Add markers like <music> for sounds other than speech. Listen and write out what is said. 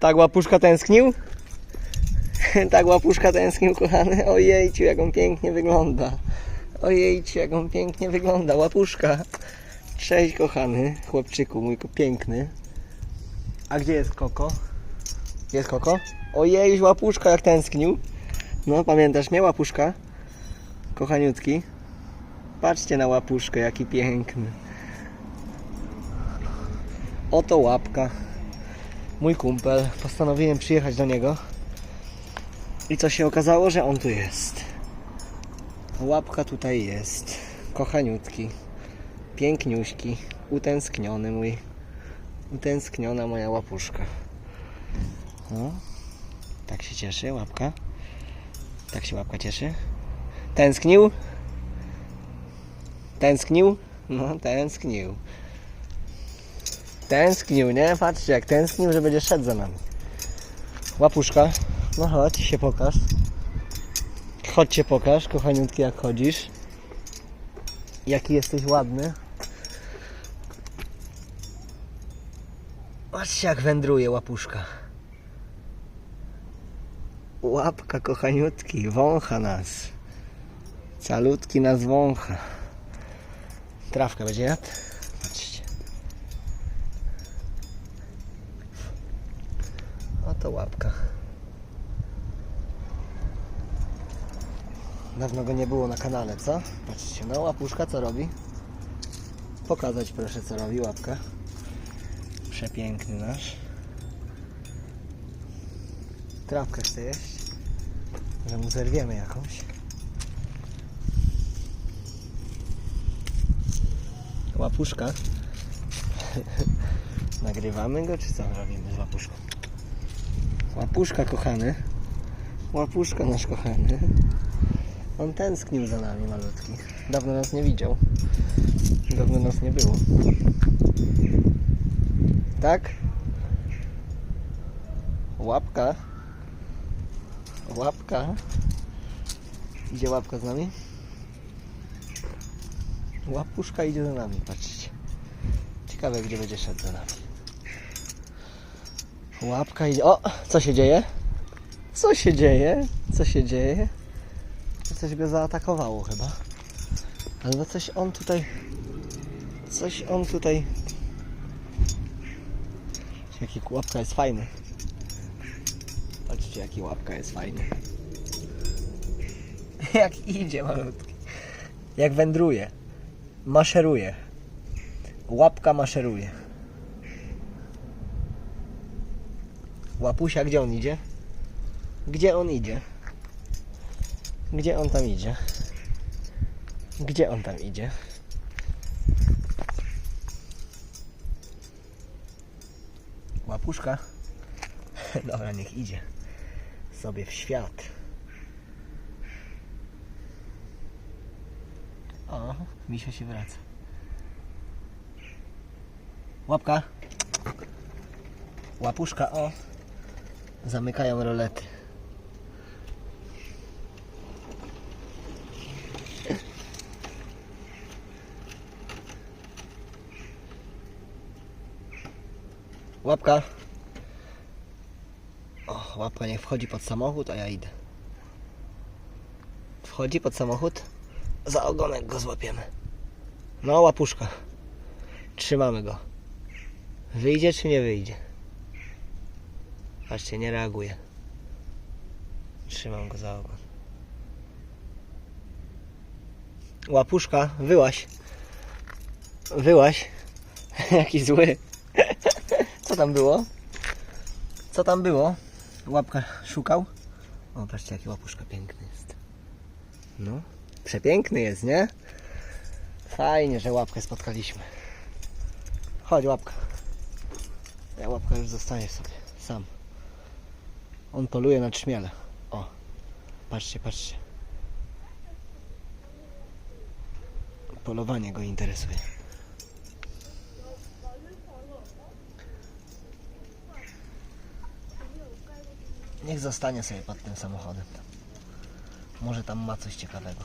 Tak łapuszka tęsknił? <laughs> tak łapuszka tęsknił, kochany. Ojejciu, jak on pięknie wygląda. Ojejciu, jak on pięknie wygląda. Łapuszka. Cześć, kochany chłopczyku, mój piękny. A gdzie jest Koko? Jest Koko? Ojej, łapuszka jak tęsknił. No, pamiętasz mnie, łapuszka? Kochaniutki. Patrzcie na łapuszkę, jaki piękny. Oto łapka. Mój kumpel. Postanowiłem przyjechać do niego. I co się okazało, że on tu jest. Łapka tutaj jest. Kochaniutki. Piękniuśki. Utęskniony mój. Utęskniona moja łapuszka. No. Tak się cieszy łapka. Tak się łapka cieszy. Tęsknił? Tęsknił? No, tęsknił. Tęsknił, nie? Patrzcie, jak tęsknił, że będzie szedł za nami. Łapuszka, no chodź, się pokaż. Chodź się pokaż, kochaniutki, jak chodzisz. Jaki jesteś ładny. Patrzcie, jak wędruje łapuszka. Łapka, kochaniutki, wącha nas. Calutki nas wącha. Trawkę będzie jadł? Patrzcie. Łapka. Dawno go nie było na kanale, co? Patrzcie, no łapuszka co robi? Pokazać proszę co robi łapka. Przepiękny nasz. Trawkę chce jeść. Że mu zerwiemy jakąś. Łapuszka. <laughs> Nagrywamy go, czy co robimy z łapuszką? Łapuszka kochany. Łapuszka nasz kochany. On tęsknił za nami malutki. Dawno nas nie widział. Dawno nas nie było. Tak? Łapka. Łapka. Idzie łapka z nami? Łapuszka idzie za nami, patrzcie. Ciekawe, gdzie będzie szedł za nami. Łapka idzie. O! Co się dzieje? Co się dzieje? Co się dzieje? Coś go zaatakowało chyba. Albo coś on tutaj. Coś on tutaj. Jaki łapka jest fajny. Patrzcie, jaki łapka jest fajny. <laughs> Jak idzie malutki. Jak wędruje. Maszeruje. Łapka maszeruje. Łapusia, gdzie on idzie? Gdzie on idzie? Gdzie on tam idzie? Gdzie on tam idzie? Łapuszka? <laughs> Dobra, niech idzie sobie w świat. O, misio się wraca. Łapka. Łapuszka, o. Zamykają rolety. Łapka. O, łapka niech wchodzi pod samochód, a ja idę. Wchodzi pod samochód? Za ogonek go złapiemy. No, łapuszka. Trzymamy go. Wyjdzie czy nie wyjdzie? Patrzcie, nie reaguje. Trzymam go za ogon. Łapuszka, wyłaś. Wyłaś. <laughs> Jaki zły. <laughs> Co tam było? Co tam było? Łapka szukał? O, patrzcie, jaki łapuszka piękny jest. No, przepiękny jest, nie? Fajnie, że łapkę spotkaliśmy. Chodź, łapka. Ja łapka już zostaje sobie, sam. On poluje na trzmiele. O, patrzcie, patrzcie. Polowanie go interesuje. Niech zostanie sobie pod tym samochodem. Może tam ma coś ciekawego.